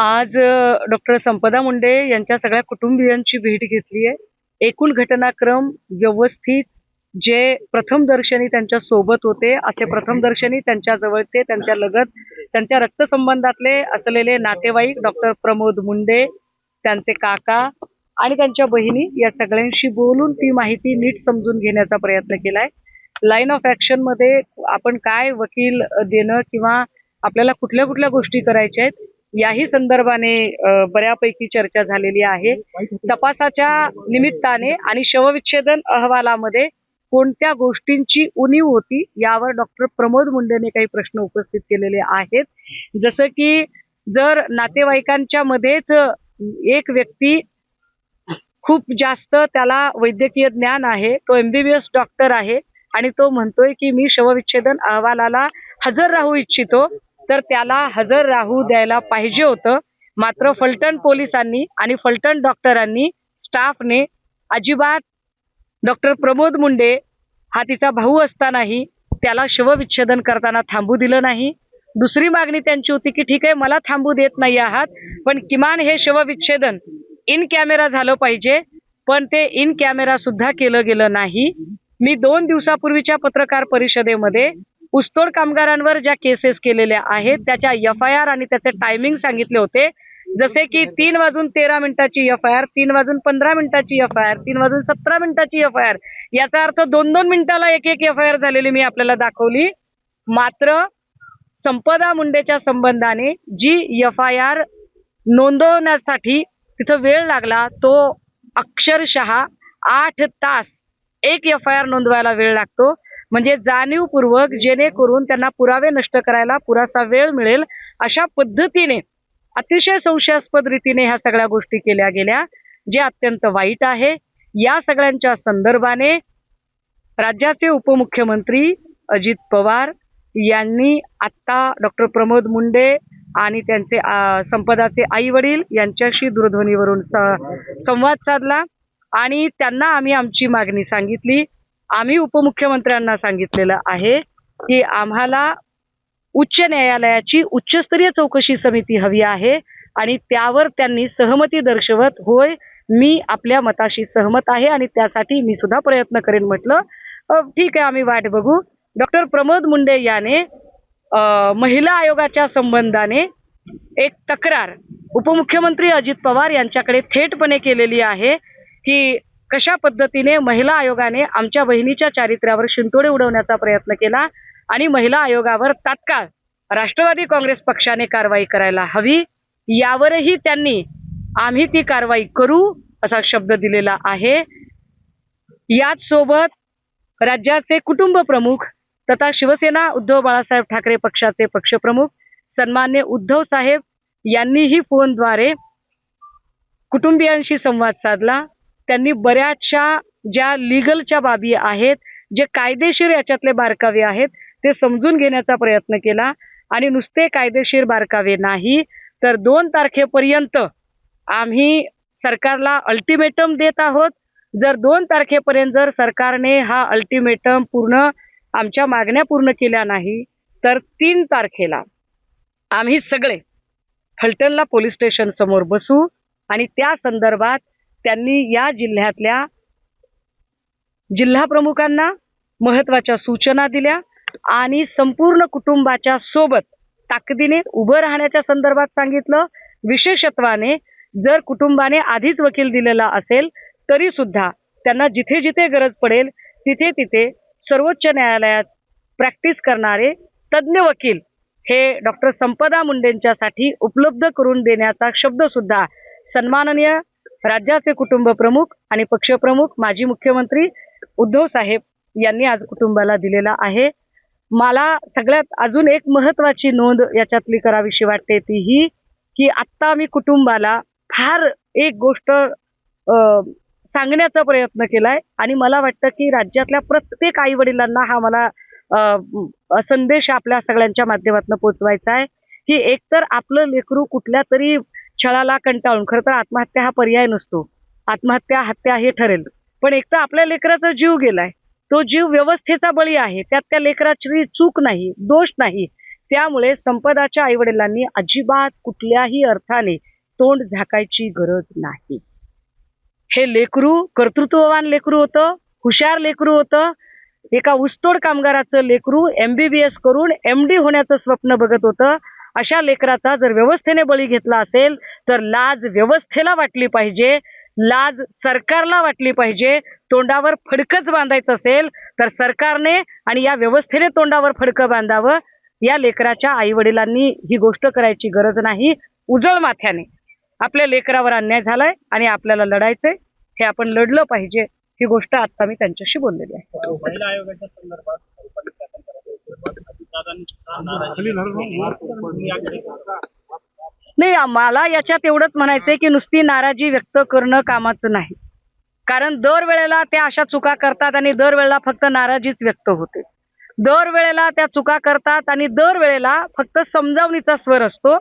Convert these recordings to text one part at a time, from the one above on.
आज डॉक्टर संपदा मुंडे यांच्या सगळ्या कुटुंबियांची भेट घेतली आहे. एकूण घटनाक्रम व्यवस्थित जे प्रथम दर्शनी त्यांच्यासोबत होते असे प्रथमदर्शनी त्यांच्या जवळचे त्यांच्या लगत त्यांच्या रक्तसंबंधातले असलेले नातेवाईक डॉक्टर प्रमोद मुंडे त्यांचे काका आणि त्यांच्या बहिणी या सगळ्यांशी बोलून ती माहिती नीट समजून घेण्याचा प्रयत्न केलाय. लाईन ऑफ ऍक्शनमध्ये आपण काय वकील देणं किंवा आपल्याला कुठल्या कुठल्या गोष्टी करायच्या आहेत याही संदर्भाने बऱ्यापैकी चर्चा झालेली आहे. तपासाच्या निमित्ताने आणि शवविच्छेदन अहवालामध्ये कोणत्या गोष्टींची उणीव होती यावर डॉक्टर प्रमोद मुंडेने काही प्रश्न उपस्थित केलेले आहेत. जसं की जर नातेवाईकांच्या मध्येच एक व्यक्ती खूप जास्त त्याला वैद्यकीय ज्ञान आहे तो एमबीबीएस डॉक्टर आहे आणि तो म्हणतोय की मी शवविच्छेदन अहवालाला हजर राहू इच्छितो तर त्याला हजर राहू द्यायला पाहिजे होतं. मात्र फलटण पोलिसांनी आणि फलटण डॉक्टरांनी स्टाफने अजिबात डॉक्टर प्रमोद मुंडे हा तिचा भाऊ असतानाही त्याला शवविच्छेदन करताना थांबू दिलं नाही. दुसरी मागणी त्यांची होती की ठीक आहे मला थांबू देत नाही आहात पण किमान हे शवविच्छेदन इन कॅमेरा झालं पाहिजे पण ते इन कॅमेरा सुद्धा केलं गेलं नाही. मी दोन दिवसापूर्वीच्या पत्रकार परिषदेमध्ये ऊसतोड कामगारांवर ज्या केसेस केलेल्या आहेत त्याच्या एफ आय आर आणि त्याचे टायमिंग सांगितले होते. जसे की तीन वाजून तेरा मिनिटाची एफ आय आर तीन वाजून पंधरा मिनिटाची एफ आय आर तीन वाजून सतरा मिनिटाची एफ आय आर याचा अर्थ दोन दोन मिनिटाला एक एक एफ आय आर झालेली मी आपल्याला दाखवली. मात्र संपदा मुंडेच्या संबंधाने जी एफ आय आर नोंदवण्यासाठी तिथं वेळ लागला तो अक्षरशः आठ तास एक एफ आय आर नोंदवायला वेळ लागतो. म्हणजे जाणीवपूर्वक जेणेकरून त्यांना पुरावे नष्ट करायला पुरासा वेळ मिळेल अशा पद्धतीने अतिशय संशयास्पद रीतीने ह्या सगळ्या गोष्टी केल्या गेल्या जे अत्यंत वाईट आहे. या सगळ्यांच्या संदर्भाने राज्याचे उपमुख्यमंत्री अजित पवार यांनी आत्ता डॉक्टर प्रमोद मुंडे आणि त्यांचे संपदाचे आई वडील यांच्याशी दूरध्वनीवरून संवाद साधला. आणि त्यांना आम्ही आमची मागणी सांगितली. आम्ही उपमुख्यमंत्र्यांना सांगितलेलं आहे की आम्हाला उच्च न्यायालयाची उच्चस्तरीय चौकशी समिती हवी आहे आणि त्यावर त्यांनी सहमती दर्शवत होय मी आपल्या मताशी सहमत आहे आणि त्यासाठी मी सुद्धा प्रयत्न करेन म्हटलं. ठीक आहे आम्ही वाट बघू. डॉक्टर प्रमोद मुंडे याने महिला आयोगाच्या संबंधाने एक तक्रार उपमुख्यमंत्री अजित पवार यांच्याकडे थेटपणे केलेली आहे की कशा पद्धतीने महिला आयोगाने आमच्या बहिणीच्या चारित्र्यावर शिंतोडे उडवण्याचा प्रयत्न केला आणि महिला आयोगावर तात्काळ राष्ट्रवादी काँग्रेस पक्षाने कारवाई करायला हवी यावरही त्यांनी आम्ही ती कारवाई करू असा शब्द दिलेला आहे. याच सोबत राज्याचे कुटुंब प्रमुख तथा शिवसेना उद्धव बाळासाहेब ठाकरे पक्षाचे पक्षप्रमुख सन्मान्य उद्धव साहेब यांनीही फोनद्वारे कुटुंबियांशी संवाद साधला. त्यांनी बऱ्याचशा ज्या लिगलच्या बाबी आहेत जे कायदेशीर याच्यातले बारकावे आहेत ते समजून घेण्याचा प्रयत्न केला. आणि नुसते कायदेशीर बारकावे नाही तर दोन तारखेपर्यंत आम्ही सरकारला अल्टिमेटम देत आहोत. जर दोन तारखेपर्यंत जर सरकारने हा अल्टिमेटम पूर्ण आमच्या मागण्या पूर्ण केल्या नाही तर तीन तारखेला आम्ही सगळे फलटणला पोलीस स्टेशन समोर बसू आणि त्या संदर्भात त्यांनी या जिल्ह्यातल्या जिल्हा प्रमुखांना महत्त्वाच्या सूचना दिल्या आणि संपूर्ण कुटुंबाच्या सोबत ताकदीने उभं राहण्याच्या संदर्भात सांगितलं. विशेषत्वाने जर कुटुंबाने आधीच वकील दिलेला असेल तरी सुद्धा त्यांना जिथे जिथे गरज पडेल तिथे तिथे सर्वोच्च न्यायालयात प्रॅक्टिस करणारे तज्ज्ञ वकील हे डॉक्टर संपदा मुंडेंच्यासाठी उपलब्ध करून देण्याचा शब्द सुद्धा सन्माननीय राज्याचे कुटुंब प्रमुख आणि पक्षप्रमुख माजी मुख्यमंत्री उद्धव साहेब यांनी आज कुटुंबाला दिलेला आहे. मला सगळ्यात अजून एक महत्वाची नोंद याच्यातली करावीशी वाटते ती ही की आत्ता मी कुटुंबाला फार एक गोष्ट सांगण्याचा प्रयत्न केलाय आणि मला वाटतं की राज्यातल्या प्रत्येक आई वडिलांना हा मला संदेश आपल्या सगळ्यांच्या माध्यमातून पोचवायचा आहे की एकतर आपलं लेकरू कुठल्या तरी छळाला कंटाळून. खरं तर आत्महत्या हा पर्याय नसतो. आत्महत्या हत्या हे ठरेल. पण एक तर आपल्या लेकराचा जीव गेलाय. तो जीव व्यवस्थेचा बळी आहे. त्यात त्या लेकराची चूक नाही दोष नाही. त्यामुळे संपदाच्या आईवडिलांनी अजिबात कुठल्याही अर्थाने तोंड झाकायची गरज नाही. हे लेकरू कर्तृत्ववान लेकरू होतं हुशार लेकरू होतं. एका ऊसतोड कामगाराचं लेकरू एमबीबीएस करून एम डी होण्याचं स्वप्न बघत होतं. अशा लेकराचा जर व्यवस्थेने बळी घेतला असेल तर लाज व्यवस्थेला वाटली पाहिजे. लाज सरकारला वाटली पाहिजे. तोंडावर फडकच बांधायचं असेल तर सरकारने आणि या व्यवस्थेने तोंडावर फडकं बांधावं. या लेकराच्या आई वडिलांनी ही गोष्ट करायची गरज नाही. उजळ माथ्याने. आपल्या लेकरावर अन्याय झालाय आणि आपल्याला लढायचंय. हे आपण लढलं पाहिजे. ही गोष्ट आता मी त्यांच्याशी बोललेली आहे महिला आयोगाच्या संदर्भात कल्पना दाखल करायच्या अजितदादांनी सुद्धा नाराजी याकडे नाही मला याच्यात एवढंच म्हणायचंय की नुसती नाराजी व्यक्त करणं कामाचं नाही. कारण दरवेळेला त्या अशा चुका करतात आणि दरवेळेला फक्त नाराजीच व्यक्त होते. दरवेळेला त्या चुका करतात आणि दरवेळेला फक्त समजावणीचा स्वर असतो.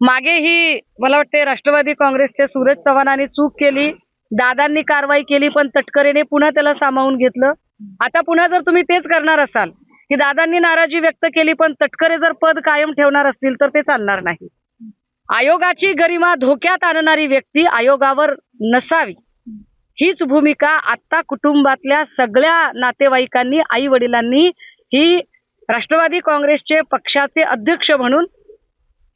मागेही मला वाटते राष्ट्रवादी काँग्रेसचे सूरज चव्हाणांनी चूक केली दादांनी कारवाई केली पण तटकरेने पुन्हा त्याला सामावून घेतलं. आता पुन्हा जर तुम्ही तेच करणार असाल की दादांनी नाराजी व्यक्त केली पण तटकरे जर पद कायम ठेवणार असतील तर ते चालणार नाही. आयोगाची गरिमा धोक्यात आणणारी व्यक्ती आयोगावर नसावी. हीच भूमिका आता कुटुंबातल्या सगळ्या नातेवाईकांनी आई वडिलांनी ही राष्ट्रवादी काँग्रेसचे पक्षाचे अध्यक्ष म्हणून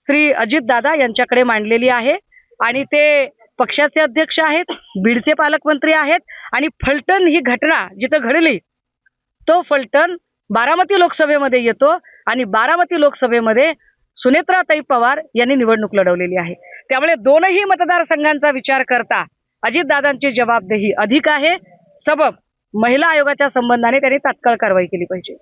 श्री अजितदादा यांच्याकडे मांडलेली आहे. आणि ते पक्षाचे अध्यक्ष आहेत बीडचे पालकमंत्री आहेत. आणि फलटण ही घटना जिथं घडली तो फलटण बारामती लोकसभेमध्ये येतो आणि बारामती लोकसभेमध्ये सुनेत्राताई पवार यांनी निवडणूक लढवलेली आहे. त्यामुळे दोनही मतदारसंघांचा विचार करता अजितदादांची जबाबदेही अधिक आहे. सबब महिला आयोगाच्या संबंधाने त्यांनी तात्काळ कारवाई केली पाहिजे.